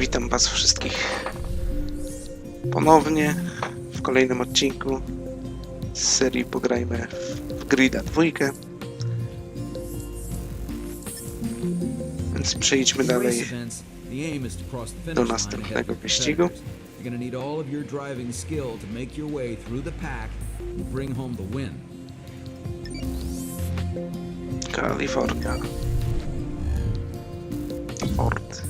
Witam Was wszystkich ponownie w kolejnym odcinku z serii Pograjmy w Grida dwójkę. Więc przejdźmy dalej do następnego wyścigu. wyścigu. You're gonna need all of your driving skill to make your way through the pack and bring home the win. Kalifornia. Ford.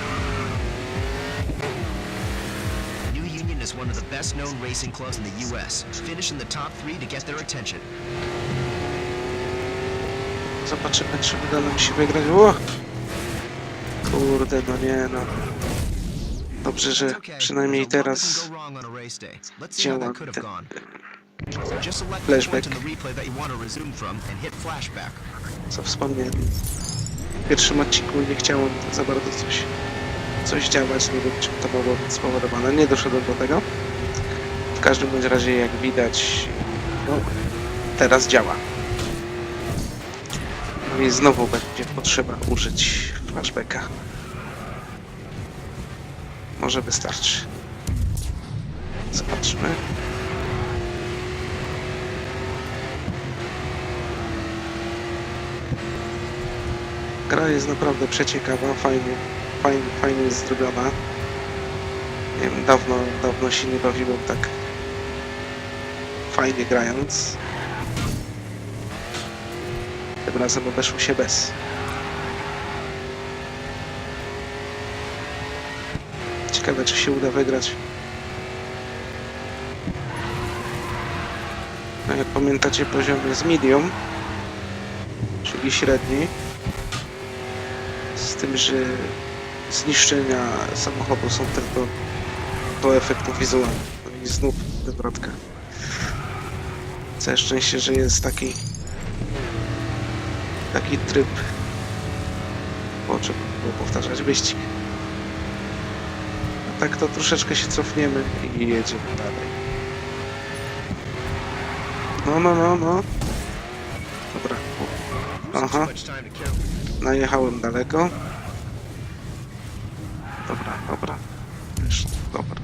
one of the best known racing clubs in the U.S. Finish in the top three to get their attention. Zobaczymy, czy uda nam się wygrać. O! Kurde, no nie no. Dobrze, że przynajmniej teraz działa ten flashback. co wspomniałem. W pierwszym odcinku nie chciałem za bardzo coś, coś działać, nie wiem czym to mogło być spowodowane. Nie doszedłem do tego. W każdym bądź razie, jak widać, no, teraz działa. No i znowu będzie potrzeba użyć flashbacka. Może wystarczy. Zobaczmy. Gra jest naprawdę przeciekawa, fajnie, fajnie, fajnie jest zrobiona. Nie wiem, dawno, dawno się nie bawiłem tak fajnie grając. Tym razem obeszło się bez. Ciekawe, czy się uda wygrać. No, jak pamiętacie, poziom jest medium, czyli średni. Z tym, że zniszczenia samochodu są tylko do efektu wizualnego. No i znów wywrotka. Całe szczęście, że jest taki taki tryb. Po czym było powtarzać wyścig. A tak to troszeczkę się cofniemy i jedziemy dalej. No, no, no, no. Dobra. Aha. Najechałem daleko. Dobra, dobra. Już, dobra.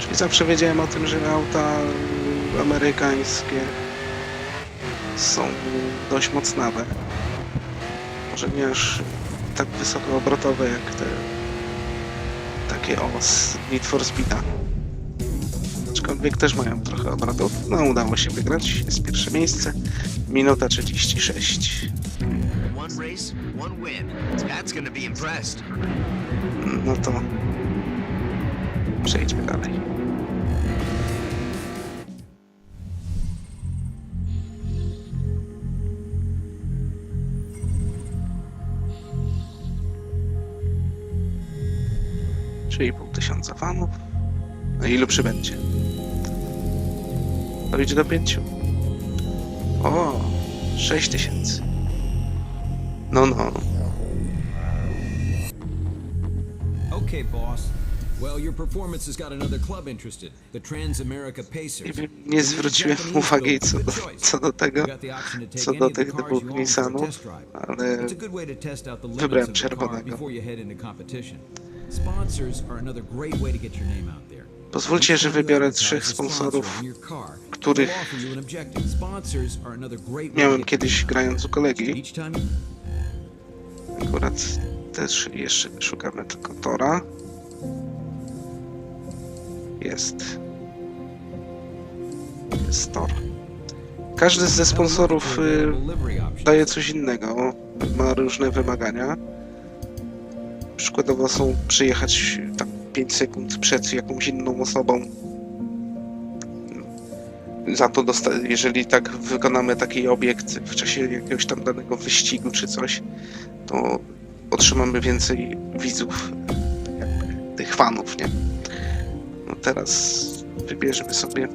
Czyli zawsze wiedziałem o tym, że auta amerykańskie są dość mocnawe. Może nie aż tak wysoko obrotowe jak te takie o Need for Speeda. Aczkolwiek też mają trochę obrotów. No udało się wygrać. Jest pierwsze miejsce. Minuta 36. One race, one win. That's gonna be impressed. No to przejdźmy dalej. Czyli pół tysiąca fanów. A ilu przybędzie? To do pięciu. O, sześć tysięcy. No, no. Okay, boss. Well, your performance has got another club interested, the Trans-America Nie Pacers. nie zwróciłem uwagi co do, co do tego, co do tych dwóch Nissanów, ale wybrałem czerwonego. Sponsors are another great way to get your name out there. Pozwólcie, że wybiorę trzech sponsorów, których miałem kiedyś grając u kolegi. Akurat też jeszcze szukamy tylko Tora. Jest. Jest Tor. Każdy ze sponsorów y, daje coś innego, ma różne wymagania. Przykładowo są przyjechać tam 5 sekund przed jakąś inną osobą. za to, jeżeli tak wykonamy taki obiekt w czasie jakiegoś tam danego wyścigu czy coś, to otrzymamy więcej widzów, jakby tych fanów, nie? No teraz wybierzemy sobie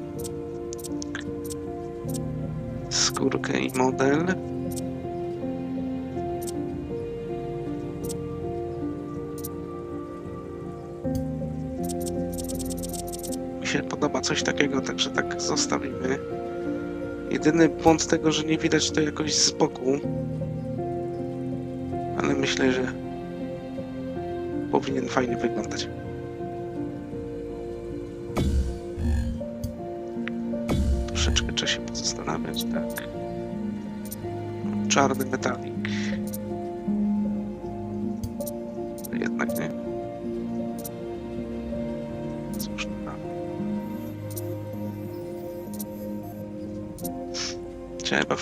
skórkę i model. Się podoba coś takiego, także tak zostawimy. Jedyny błąd tego, że nie widać to jakoś z boku. Ale myślę, że powinien fajnie wyglądać. Troszeczkę trzeba się pozastanawiać, tak. Czarny metalik.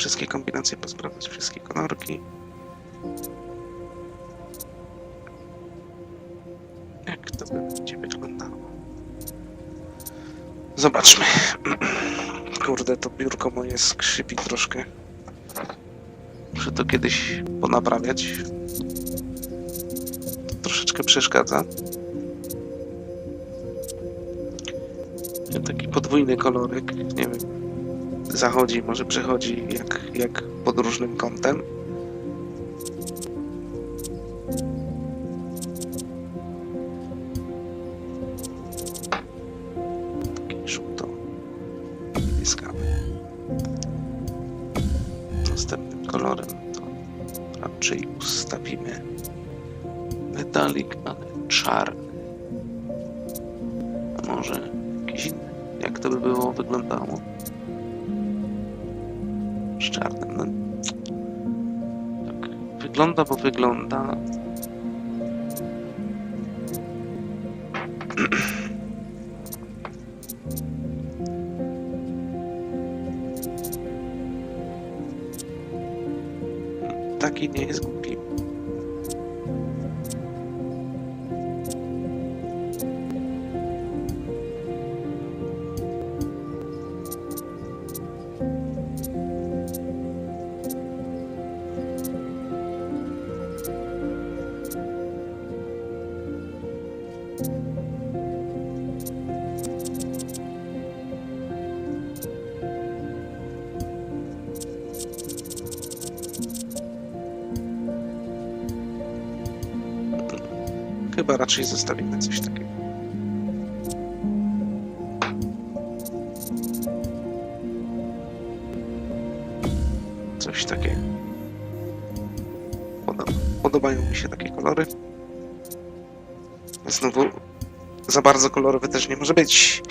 Wszystkie kombinacje posprawdzać, wszystkie kolorki. Jak to będzie wyglądało? Zobaczmy. Kurde, to biurko moje skrzypi troszkę. Muszę to kiedyś ponaprawiać. To troszeczkę przeszkadza. Taki podwójny kolorek, nie wiem. Zachodzi, może przechodzi jak, jak pod różnym kątem. Żółto niebieskawy. Następnym kolorem to raczej ustawimy metalik, ale czarny. A może jakiś inny? Jak to by było wyglądało? Z czarnym. No, tak wygląda, bo wygląda. Taki nie jest Chyba raczej zostawimy coś takiego. Coś takiego. Podoba, podobają mi się takie kolory. Znowu za bardzo kolorowy też nie może być.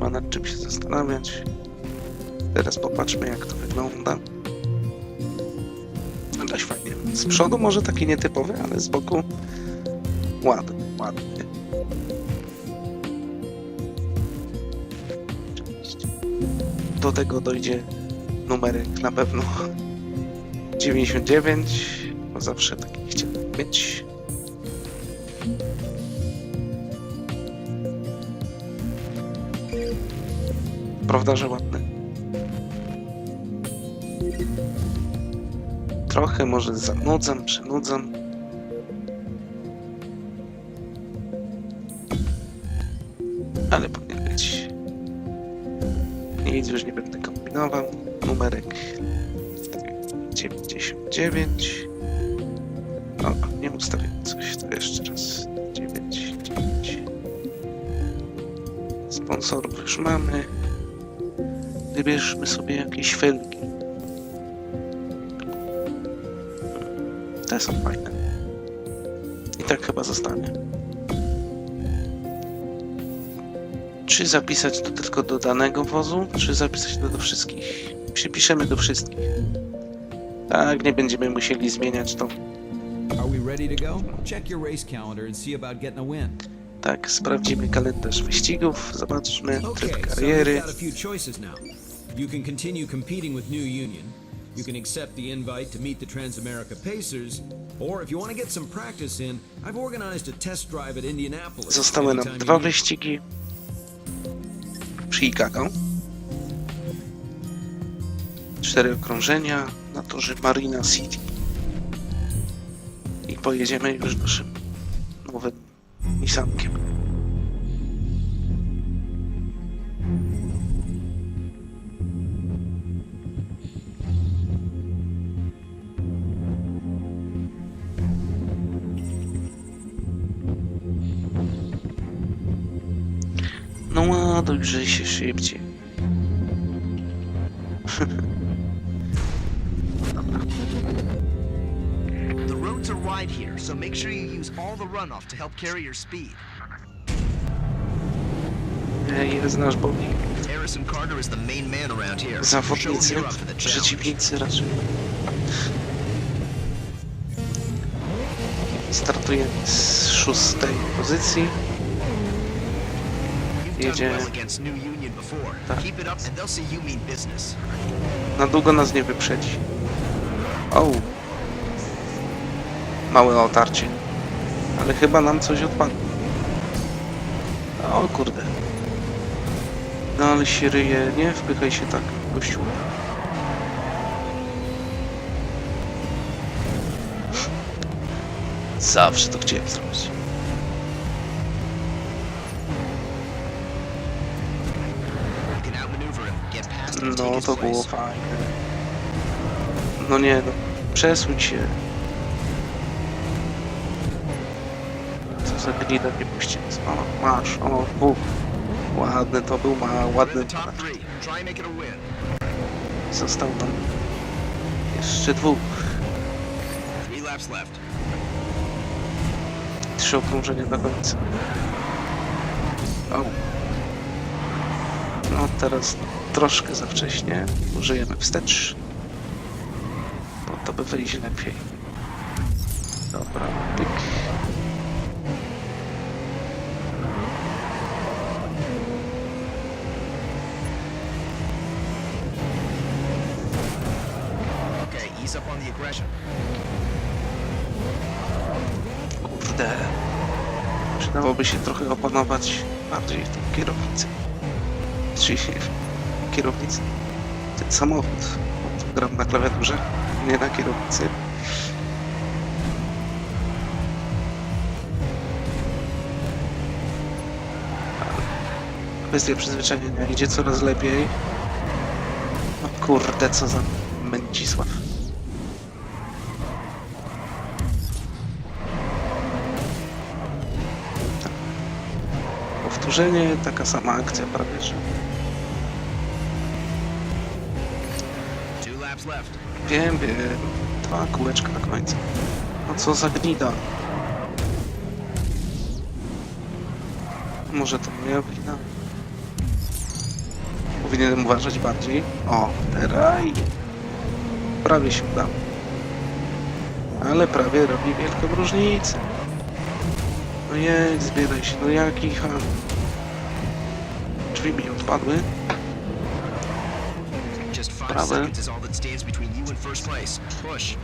Ma nad czym się zastanawiać. Teraz popatrzmy jak to wygląda. No dość fajnie. Z przodu może taki nietypowy, ale z boku ładny, ładny. Do tego dojdzie numerek na pewno 99, bo zawsze taki chciałem mieć. Prawda, że ładny? Trochę może zanudzam, przynudzam. Ale powinien być. Nic już nie będę kombinował. Numerek 99. O, nie ustawiłem coś. To jeszcze raz. 9, 9. Sponsorów już mamy. Wybierzmy sobie jakieś felgi. Te są fajne. I tak chyba zostanie. Czy zapisać to tylko do danego wozu, czy zapisać to do wszystkich? Przypiszemy do wszystkich. Tak, nie będziemy musieli zmieniać to. Tak, sprawdzimy kalendarz wyścigów, zobaczmy tryb kariery. You can continue competing with New Union. You can accept the invite to meet the Transamerica Pacers, or if you want to get some practice in, I've organized a test drive at Indianapolis. Zostały nam dwa wyścigi przy Chicago. Cztery okrążenia na torze Marina City. I pojedziemy już naszym nowym Nissankiem. Ładuj się szybciej. The roads are wide here, so make sure you use all the runoff to help carry your speed. E, Ile znasz boli? Harrison Carter is the main man around here. Zawodnicy, przeciwnicy raczej. Startujemy z szóstej pozycji. Mean business. Na długo nas nie wyprzedzi. O! Małe otarcie. Ale chyba nam coś odpadło. O kurde. No ale się ryje. Nie wpychaj się tak, gościu. Zawsze to chciałem zrobić. No to było fajne. No nie no, przesuń się. Co za gnida nie puści. O, masz, o, buf. Ładny to był, ma ładny. Został nam jeszcze dwóch. Trzy okrążenia do końca. O. No teraz troszkę za wcześnie. Użyjemy wstecz. Bo to by wyjdzie lepiej. Dobra, pyk. Kurde. Przydałoby się trochę opanować bardziej tą kierownicę. Czyli kierownicę. Ten samochód. Gram na klawiaturze, nie na kierownicy. Kwestia przyzwyczajenia idzie coraz lepiej. No kurde, co za Męcisław. Powtórzenie, taka sama akcja prawie, że wiem, wiem, dwa kółeczka na końcu. No co za gnida. Może to moja wina. Powinienem uważać bardziej. O, teraz prawie się udało. Ale prawie robi wielką różnicę. No jak zbieraj się, no jaki han. Drzwi mi odpadły. Push.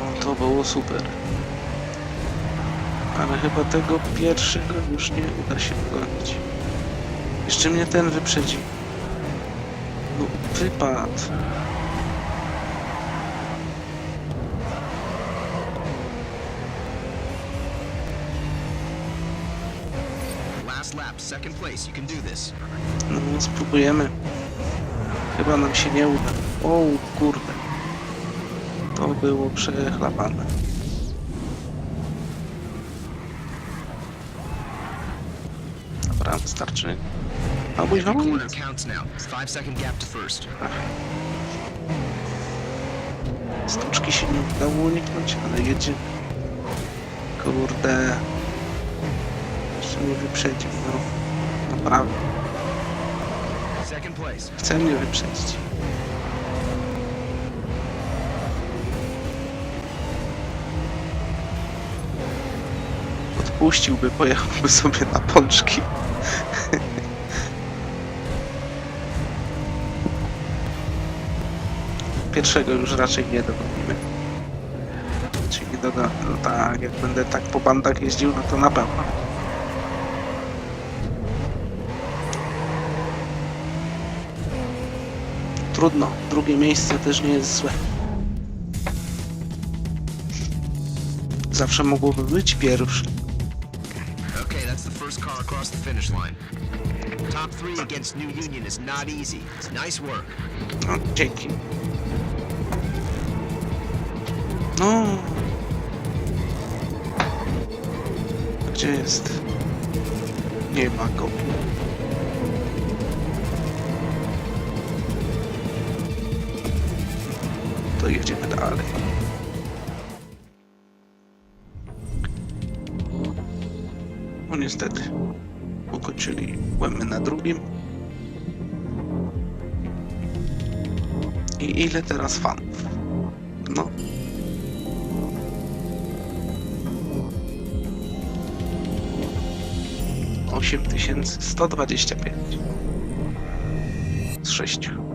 No to było super. Ale chyba tego pierwszego już nie uda się dogonić. Jeszcze mnie ten wyprzedzi. No, wypadł. No, spróbujemy. Chyba nam się nie uda. O kurde. To było przechlapane. Dobra, wystarczy. A mój first. Stłuczki się nie udało uniknąć, ale jedzie. Kurde. Jeszcze mnie wyprzedził, no. Place. Chce mnie wyprzedzić. Odpuściłby, pojechałby sobie na pączki. Pierwszego już raczej nie dogonimy. Czyli nie doga... No tak, jak będę tak po bandach jeździł, no to na pewno. Trudno, drugie miejsce też nie jest złe. Zawsze mogłoby być pierwszy. Okay, that's the first car across the finish line. Top three against New Union is not easy. Nice work. No, dzięki. No. Gdzie jest? Nie ma go. To jedziemy dalej. No niestety. Ukończyli łemy na drugim. I ile teraz fanów? No. Osiem tysięcy sto dwadzieścia pięć. Z sześciu.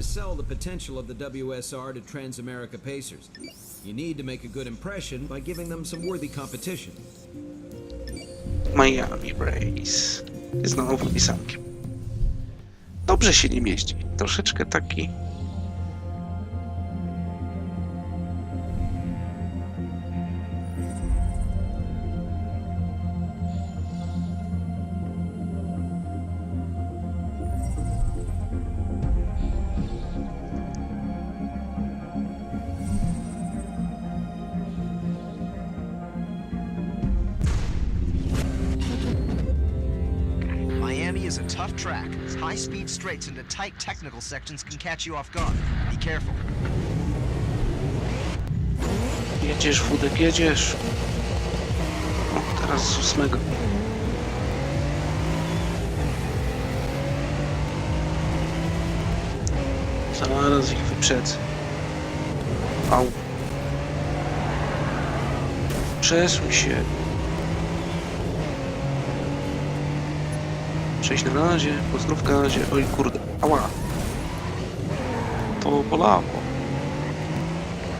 To sell the potential of the WSR to Transamerica Pacers. You need to make a good impression by giving them some worthy competition. Miami Race. Znowu pisankiem. Dobrze się nim jeździ. Troszeczkę taki. Track. High-speed straights into tight technical sections can catch you off guard. Be careful. Jedziesz, Wódek, jedziesz. Teraz z ósmego. Zaraz ich wyprzedzę. Au. Przesuń się. Cześć na razie, pozdrówka na razie. Oj kurde, ała. To bolało.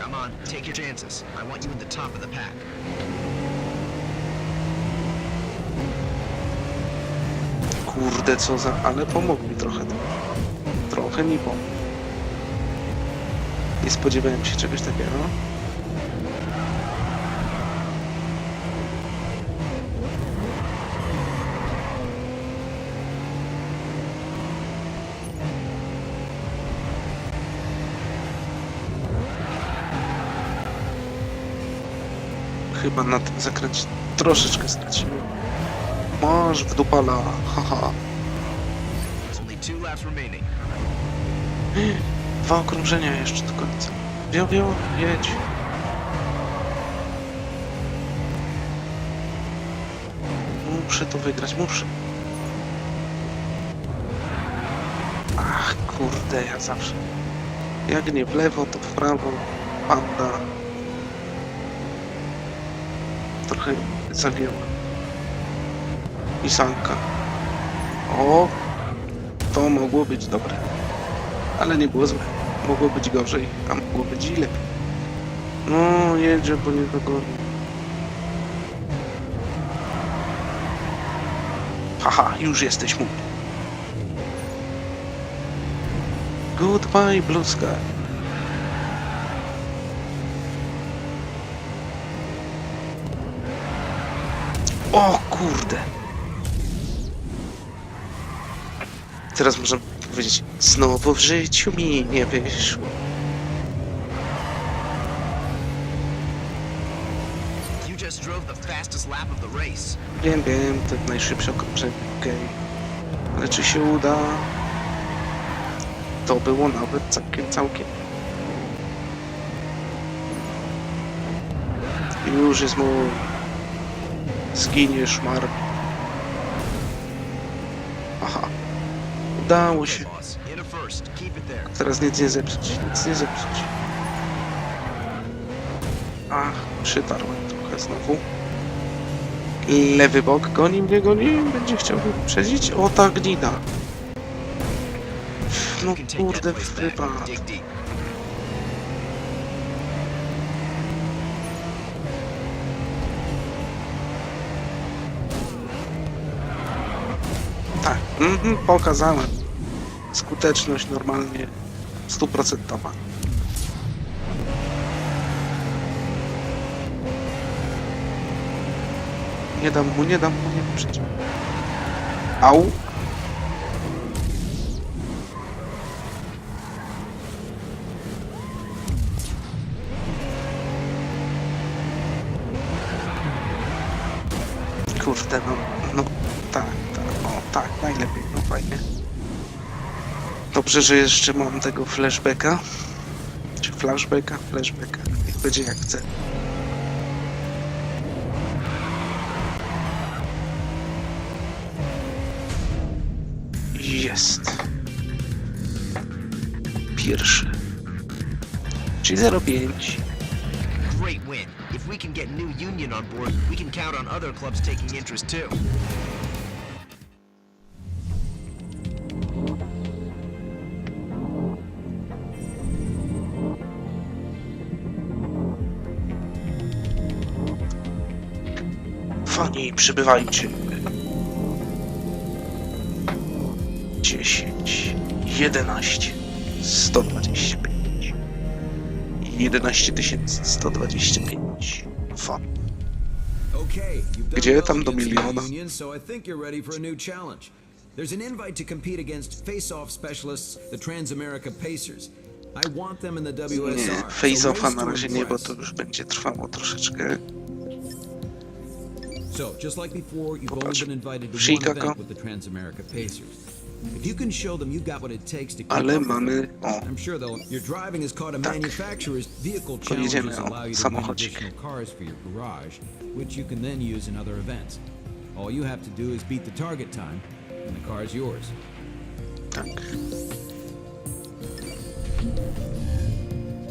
Come on, take your chances. I want you in the top of the pack. Kurde, co za... Ale pomógł mi trochę. Trochę mi pomógł. Nie spodziewałem się czegoś takiego. Chyba na tym zakręcie troszeczkę straciłem. Masz w dupala, haha. Dwa okrążenia jeszcze do końca. Wio, wio, jedź. Muszę to wygrać, muszę. Ach, kurde, ja zawsze. Jak nie w lewo, to w prawo. Panda. Trochę zawięła. Isanka. O, to mogło być dobre ale nie było złe. Mogło być gorzej, a mogło być i lepiej. No, jedzie, bo nie dogoni. Haha, już jesteś mój. Goodbye, Blue Sky. O kurde. Teraz można powiedzieć, znowu w życiu mi nie wyszło. Wiem, wiem, to najszybsze okrążenie, okej. Ale czy się uda? To było nawet całkiem, całkiem. Już jest mój. Zginie szmar. Aha. Udało się. A teraz nic nie zepsuć, nic nie zepsuć. Ach, przytarłem trochę znowu. Lewy bok goni mnie, goni, będzie chciał mnie wyprzedzić. O, ta gnida. No kurde, wypadł. Mhm, pokazałem. Skuteczność normalnie stuprocentowa. Nie dam mu, nie dam mu, nie przecież. Au. Kurde, no, no tak, tak, najlepiej, no fajnie. Dobrze, że jeszcze mam tego flashbacka. Czy flashbacka? Flashbacka. Niech będzie jak chce. Jest. Pierwszy. Czyli 05. Great win. If we can get New Union on board, we can count on other clubs taking interest too. Fani, przybywajcie. 10, 11, 125. 11 125. Fan. Gdzie tam do miliona? There's an invite to compete against face-off specialists, the Transamerica Pacers. I want them in the WSR. Nie, face-offa na razie nie, bo to już będzie trwało troszeczkę. So, just like before, you've only been invited to one Chicago. event with the Transamerica Pacers. If you can show them you've got what it takes to keep Ale up with mamy... them, O, I'm sure they'll. Your driving has caught a Tak. manufacturer's vehicle Pojedziemy, challenges o, allow you to win samochodzik. additional cars for your garage, which you can then use in other events. All you have to do is beat the target time, and the car is yours. tak.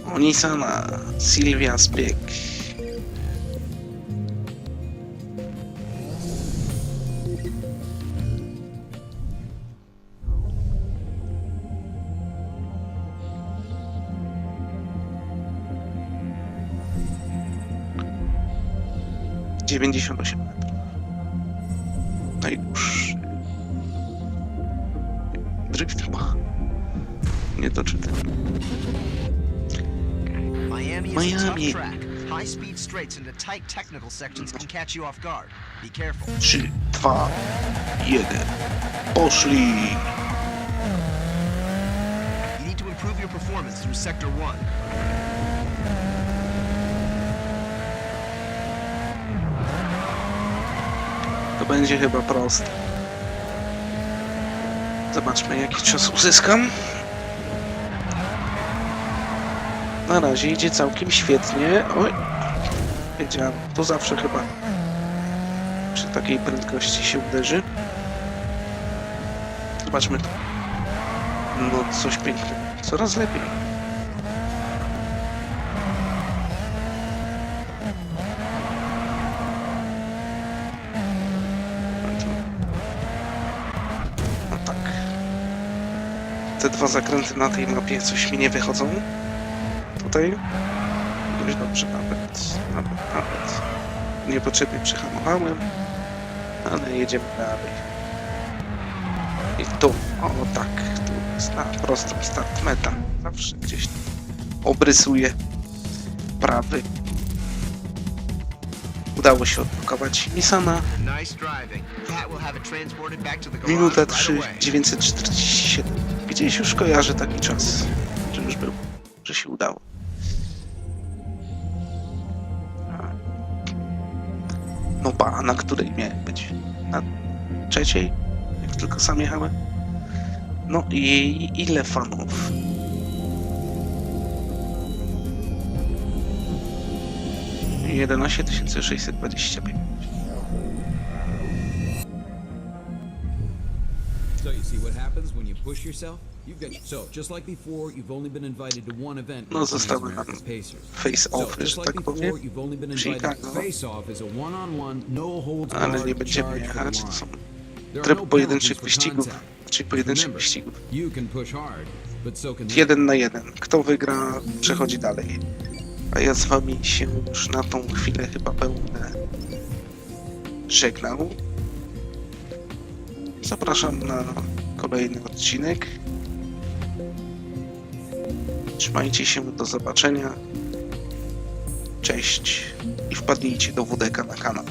O, Nissana, Sylvia Spiek. Dziewięćdziesiąt osiem metrów. Najdłuższy. Drift chyba. Nie doczytam. Miami is a Miami. High speed straights into tight technical sections can catch you off guard. Be careful. 3, 2, 1. Poszli! You need to improve your performance through Sector 1. będzie chyba proste. Zobaczmy jaki czas uzyskam. Na razie idzie całkiem świetnie. Oj, wiedziałem. To zawsze chyba przy takiej prędkości się uderzy. Zobaczmy to. No coś pięknego. Coraz lepiej. No tak. Te dwa zakręty na tej mapie coś mi nie wychodzą. Tutaj dość dobrze nawet, nawet, nawet. Niepotrzebnie przyhamowałem, ale jedziemy dalej. I tu, o tak, tu jest na prostą start meta. Zawsze gdzieś tam obrysuje prawy. Udało się odblokować garage Minuta right 3, away. 947. Gdzieś już kojarzę taki czas, że już był, że się udało. A. No ba, na której miałem być? Na trzeciej? Jak tylko sam jechałem? No i ile fanów? Jedenaście tysięcy sześćset dwadzieścia pięć. No, zostały nam Pacers. face So, offy, just że like tak before, powiem. you've only been invited. Chicago. No holds Ale nie będziemy jechać, to są are tryb no pojedynczych wyścigów, czyli pojedynczych wyścigów. You can push hard, but so can they. Jeden na jeden. Kto wygra, przechodzi dalej. A ja z wami się już na tą chwilę chyba będę żegnał. Zapraszam na kolejny odcinek. Trzymajcie się, do zobaczenia. Cześć i wpadnijcie do WDK na kanał.